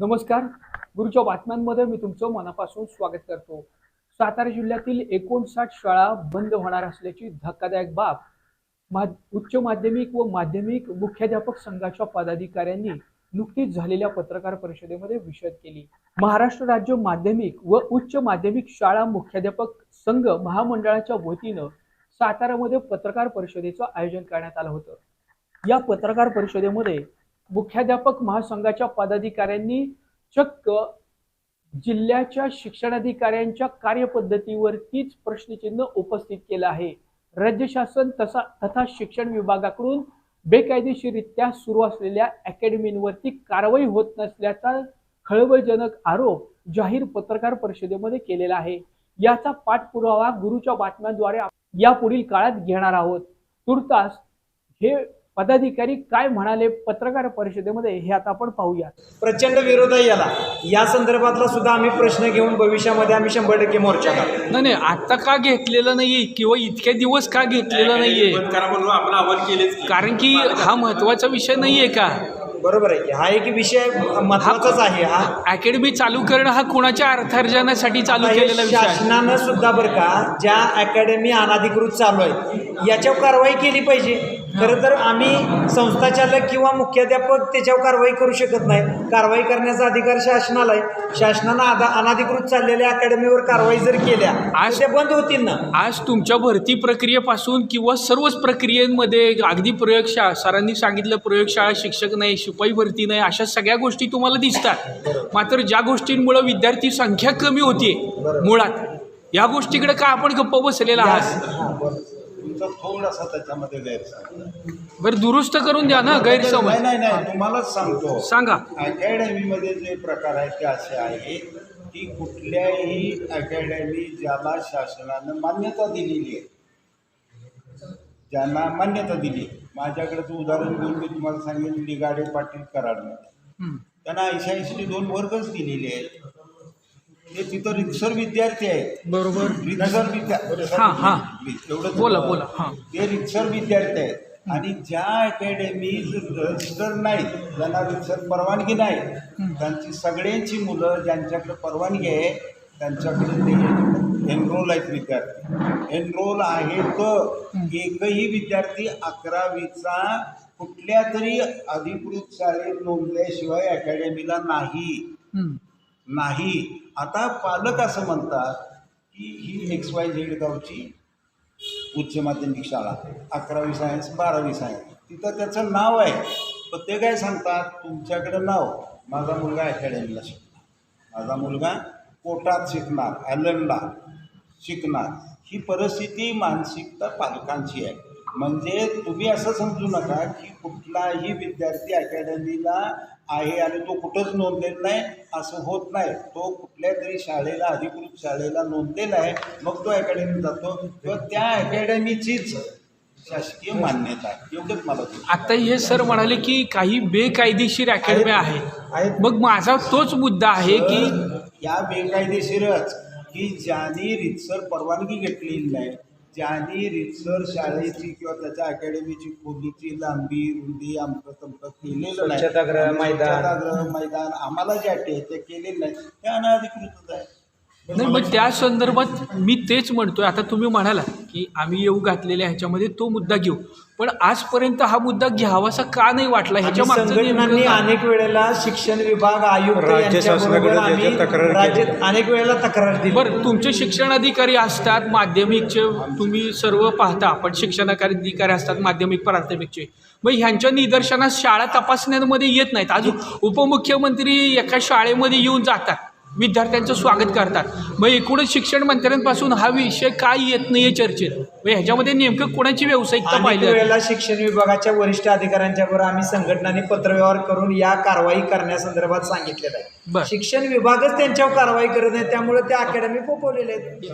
नमस्कार. गुरुच्या बातम्यांमध्ये मी तुमचं मनापासून स्वागत करतो. सातारा जिल्ह्यातील एकोणसाठ शाळा बंद होणार असल्याची धक्कादायक बाब उच्च माध्यमिक व माध्यमिक मुख्याध्यापक संघाच्या पदाधिकाऱ्यांनी नुकतीच झालेल्या पत्रकार परिषदेमध्ये विशद केली. महाराष्ट्र राज्य माध्यमिक व उच्च माध्यमिक शाळा मुख्याध्यापक संघ महामंडळाच्या वतीनं सातारामध्ये पत्रकार परिषदेचं आयोजन करण्यात आलं होतं. या पत्रकार परिषदेमध्ये मुख्याध्यापक महासंघाच्या पदाधिकाऱ्यांनी चक्क जिल्ह्याच्या शिक्षणाधिकाऱ्यांच्या कार्यपद्धतीवरतीच प्रश्नचिन्ह उपस्थित केलं आहे. राज्य शासन तसा तथा शिक्षण विभागाकडून बेकायदेशीररित्या सुरू असलेल्या अकॅडमींवरती कारवाई होत नसल्याचा खळबळजनक आरोप जाहीर पत्रकार परिषदेमध्ये केलेला आहे. याचा पाठपुरावा गुरुच्या बातम्यांद्वारे यापुढील काळात घेणार आहोत. तुर्तास हे पदाधिकारी काय म्हणाले पत्रकार परिषदेमध्ये हे आता आपण पाहूया. प्रचंड विरोध आहे याला या संदर्भातला सुद्धा आम्ही प्रश्न घेऊन भविष्यामध्ये आम्ही शंभर टक्के मोर्चा काढू. नाही नाही आता का घेतलेलं नाहीये किंवा इतके दिवस का घेतलेलं नाहीये? आपण अहवाल केलेच की. कारण की हा महत्त्वाचा विषय नाहीये का? बरोबर आहे की हा एक विषय महत्वाचाच आहे हा. अकॅडमी चालू करणं हा कुणाच्या अर्थार्जनासाठी चालू हे केलेला विषय आहे? शासनानं सुद्धा बरं का ज्या अकॅडमी अनाधिकृत चालू आहेत याच्यावर कारवाई केली पाहिजे. खरं तर आम्ही संस्थाचालक किंवा मुख्याध्यापक त्याच्यावर कारवाई करू शकत नाही. कारवाई करण्याचा अधिकार शासनाला आहे शासनानं आधा अनाधिकृत चाललेल्या अकॅडमीवर कारवाई जर केल्या आज- त्या बंद होतील ना? आज तुमच्या भरती प्रक्रियेपासून किंवा सर्वच प्रक्रियेमध्ये अगदी प्रयोगशाळा सरांनी सांगितलं प्रयोगशाळा शिक्षक नाही शिपाई भरती नाही अशा सगळ्या गोष्टी तुम्हाला दिसतात. मात्र ज्या गोष्टींमुळे विद्यार्थी संख्या कमी होतीये मुळात या गोष्टीकडे का आपण गप्प बसलेला आहात. तुमचा थोडासा त्याच्यामध्ये गैरसमज बरं दुरुस्त करून द्या ना गैरसमज. नाही नाही नाही तुम्हालाच सांगतो. सांगा. अकॅडमीमध्ये जे प्रकार आहेत ते असे आहे की कुठल्याही अकॅडमी ज्याला शासनानं मान्यता दिलेली आहे. ज्यांना मान्यता दिली माझ्याकडचं उदाहरण घेऊन मी तुम्हाला सांगेन लिगाडे पाटील कराडमध्ये. त्यांना ऐंशी ऐंशी दोन वर्गच दिलेले आहेत. ते तिथं रितसर विद्यार्थी आहेत. बरोबर. रितसर विद्यार्थी हां, हां. एवढं बोला, बोला, हां. ते रितसर विद्यार्थी आहेत. आणि ज्या अकॅडमी रजिस्टर नाहीत ज्यांना रितसर परवानगी नाही त्यांची सगळ्यांची मुलं ज्यांच्याकडे परवानगी आहे त्यांच्याकडे ते एनरोल आहेत विद्यार्थी. एनरोल आहे तर एकही विद्यार्थी अकरावीचा कुठल्या तरी अधिकृत शाळेत नोंदल्याशिवाय अकॅडमीला नाही. हं. नाही. आता पालक असं म्हणतात की ही एक्स वाय झेड गावची उच्च माध्यमिक शाळा अकरावी सायन्स बारावी सायन्स तिथं त्याचं नाव आहे. पण ते काय सांगतात? तुमच्याकडं नाव. माझा मुलगा अकॅडमीला शिकणार. माझा मुलगा कोटात शिकणार ॲलनला शिकणार. ही परिस्थिती मानसिकता पालकांची आहे. म्हणजे तुम्ही असं समजू नका की कुठलाही विद्यार्थी अकॅडमीला आहे आणि तो कुठंच नोंदलेला नाही असं होत नाही. तो कुठल्या तरी शाळेला अधिकृत शाळेला नोंदलेला आहे. मग तो अकॅडमीत जातो. किंवा त्या अकॅडमीचीच शासकीय मान्यता आहे. एवढंच मला आता हे सर म्हणाले की काही बेकायदेशीर अकॅडमी आहेत. आहेत. मग माझा तोच मुद्दा आहे की या बेकायदेशीरच की ज्यांनी रितसर परवानगी घेतलेली नाही ज्यांनी रितसर शाळेची किंवा त्याच्या अकॅडमीची खोलीची लांबी रुंदी आमचं तमकं केलेलं नाही. स्वच्छतागृह, मैदान. मैदान आम्हाला जे अटी आहेत ते केलेले नाही. ते अनधिकृतच आहे. नाही मग त्या संदर्भात मी तेच म्हणतोय. आता तुम्ही म्हणाला की आम्ही येऊ घातलेल्या ह्याच्यामध्ये तो मुद्दा घेऊ. पण आजपर्यंत हा मुद्दा घ्यावासा का नाही वाटला? ह्याच्या संघटनांनी? अनेक वेळेला शिक्षण विभाग आम्ही राज्यात अनेक वेळेला तक्रार दिली. बरं तुमचे शिक्षण अधिकारी असतात माध्यमिकचे तुम्ही सर्व पाहता. पण शिक्षण अधिकारी असतात माध्यमिक प्राथमिकचे. मग ह्यांच्या निदर्शनास शाळा तपासण्यामध्ये येत नाहीत. अजून उपमुख्यमंत्री एका शाळेमध्ये येऊन जातात. विद्यार्थ्यांचं स्वागत करतात. मग एकूणच शिक्षण मंत्र्यांपासून हा विषय काय येत नाहीये चर्चेत? मग ह्याच्यामध्ये नेमकं कोणाची व्यावसायिकता अनेक पाहिजे? वेळेला शिक्षण विभागाच्या वरिष्ठ अधिकाऱ्यांच्या बरोबर आम्ही संघटनांनी पत्रव्यवहार करून या कारवाई करण्यासंदर्भात सांगितलेलं बरं. आहे शिक्षण विभागच त्यांच्यावर कारवाई करत नाही त्यामुळे त्या अकॅडमी पोपवलेल्या आहेत.